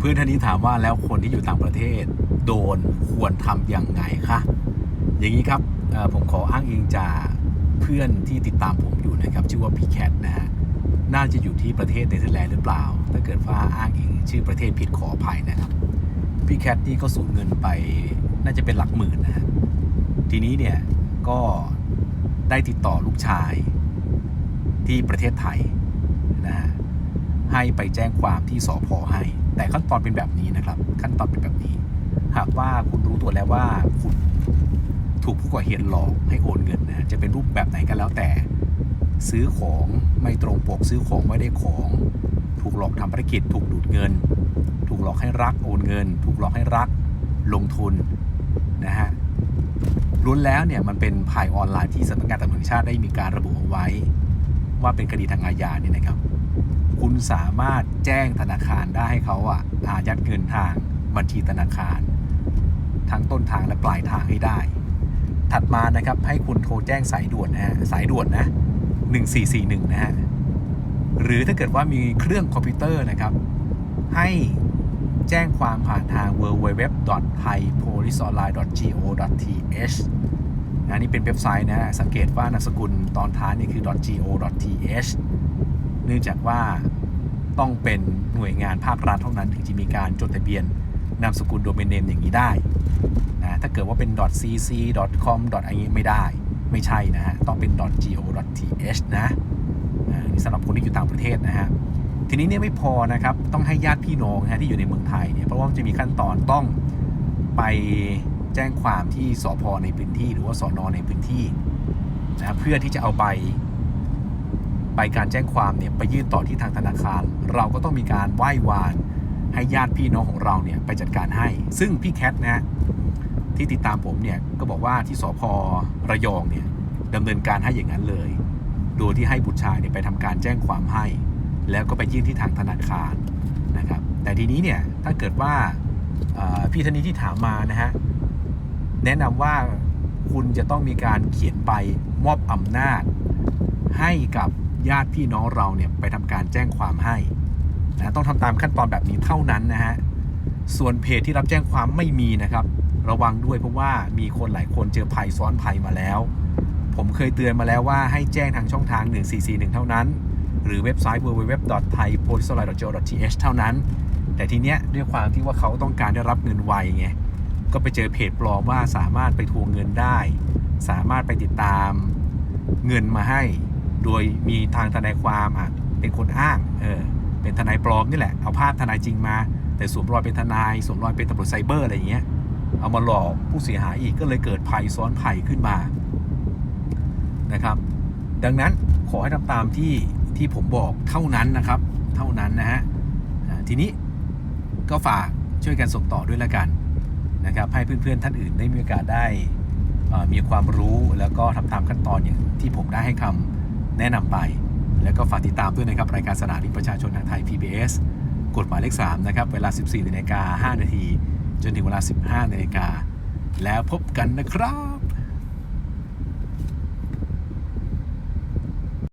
เพื่อนท่านนี้ถามว่าแล้วคนที่อยู่ต่างประเทศ โดนควรทำอย่างไงคะอย่างนี้ครับผมขออ้างอิงจากเพื่อนที่ติดตามผมอยู่นะครับ ชื่อว่าพี่แคทนะฮะน่าจะอยู่ที่ประเทศเนเธอร์แลนด์หรือเปล่า ถ้าเกิดว่าอ้างอิงชื่อประเทศผิดขออภัยนะครับพี่แคทนี่ก็สูญเงินไปน่าจะเป็นหลักหมื่นนะฮะทีนี้เนี่ยก็ได้ติดต่อลูกชายที่ประเทศไทยนะฮะให้ไปแจ้งความที่สพให้ แต่ขั้นตอนเป็นแบบนี้นะครับ ขั้นตอนเป็นแบบนี้ หากว่าคุณรู้ตัวแล้วว่าคุณถูกผู้ก่อเหตุหลอกให้โอนเงินนะจะเป็นรูปแบบไหนก็แล้วแต่ ซื้อของไม่ตรงปกซื้อของไม่ได้ของ ถูกหลอกทำภารกิจ ถูกดูดเงิน ถูกหลอกให้รักโอนเงิน ถูกหลอกให้รักลงทุนนะฮะล้วนแล้วเนี่ยมันเป็นภัยออนไลน์ที่สำนักงานตำรวจแห่งชาติได้มีการระบุเอาไว้ ว่าเป็นคดีทางอาญาเนี่ยนะครับ คุณสามารถแจ้งธนาคารได้ให้เขาอะอายัดเงินทางบัญชีธนาคาร ทั้งต้นทางและปลายทางให้ได้ ถัดมานะครับให้คุณโทรแจ้งสายด่วนนะฮะสายด่วนนะ 1441 นะฮะหรือถ้าเกิดว่ามีเครื่องคอมพิวเตอร์นะครับ ให้แจ้งความผ่านทาง www.thaipoliceonline.go.th นะนี่เป็นเว็บไซต์นะฮะสังเกตว่านามสกุลตอนท้ายนี่คือ .go.th เนื่องจากว่าต้องเป็นหน่วยงานภาครัฐเท่านั้นถึงจะมีการจดทะเบียนนามสกุลโดเมนเนมอย่างนี้ได้นะถ้าเกิดว่าเป็น .cc .com อะไรอย่างนี้ไม่ได้ ไม่ใช่นะฮะ ต้องเป็น .go.th นะนี่สำหรับคนที่อยู่ต่างประเทศนะฮะ ทีนี้เนี่ยไม่พอนะครับ ต้องให้ญาติพี่น้องนะฮะที่อยู่ในเมืองไทยเนี่ย เพราะว่าจะมีขั้นตอนต้องไปแจ้งความที่สพในพื้นที่ หรือว่าสอนอในพื้นที่นะเพื่อที่จะเอาใบ ใบการแจ้งความเนี่ยไปยื่นต่อที่ทางธนาคาร เราก็ต้องมีการไหว้วาน ให้ญาติพี่น้องของเราเนี่ยไปจัดการให้ ซึ่งพี่แคทนะฮะที่ติดตามผมเนี่ยก็บอกว่าที่สพระยองเนี่ยดำเนินการให้อย่างนั้นเลย โดยที่ให้บุตรชายเนี่ยไปทำการแจ้งความให้ แล้วก็ไปยื่นที่ทางธนาคารนะครับ แต่ทีนี้เนี่ยถ้าเกิดว่าเอ่อพี่ธนีที่ถามมานะฮะแนะนำว่าคุณจะต้องมีการเขียนใบมอบอำนาจให้กับ ญาติพี่น้องเราเนี่ยไปทำการแจ้งความให้นะต้องทำตามขั้นตอนแบบนี้เท่านั้นนะฮะส่วนเพจที่รับแจ้งความไม่มีนะครับ ระวังด้วยเพราะว่ามีคนหลายคนเจอภัยซ้อนภัยมาแล้ว ผมเคยเตือนมาแล้วว่าให้แจ้งทางช่องทาง 1441 เท่านั้น หรือเว็บไซต์ www.thaipoliceonline.go.th เท่านั้น แต่ทีเนี้ยด้วยความที่ว่าเขาต้องการได้รับเงินไวไงก็ไปเจอเพจปลอมว่าสามารถไปทวงเงินได้ สามารถไปติดตามเงินมาให้ โดยมีทางทนายความอะเป็นคนอ้างเออเป็นทนายปลอมนี่แหละเอาภาพทนายจริงมา แต่สวมรอยเป็นทนายสวมรอยเป็นตำรวจไซเบอร์อะไรอย่างเงี้ยเอามาหลอกผู้เสียหายอีกก็เลยเกิดภัยซ้อนภัยขึ้นมานะครับ ดังนั้นขอให้ทำตามที่ที่ผมบอกเท่านั้นนะครับ เท่านั้นนะฮะทีนี้ก็ฝากช่วยกันส่งต่อด้วยละกันนะครับ ให้เพื่อนๆท่านอื่นได้มีโอกาสได้อ่อมีความรู้แล้วก็ทำตามขั้นตอนอย่างที่ผมได้ให้คำ แนะนำไป แล้วก็ฝากติดตามด้วยนะครับ รายการสนามนิประชาชนทางไทย PBS กฎหมายเลข3นะครับ เวลา 14นาฬิกา5นาที จนถึงเวลา 15นาฬิกาแล้วพบกันนะครับ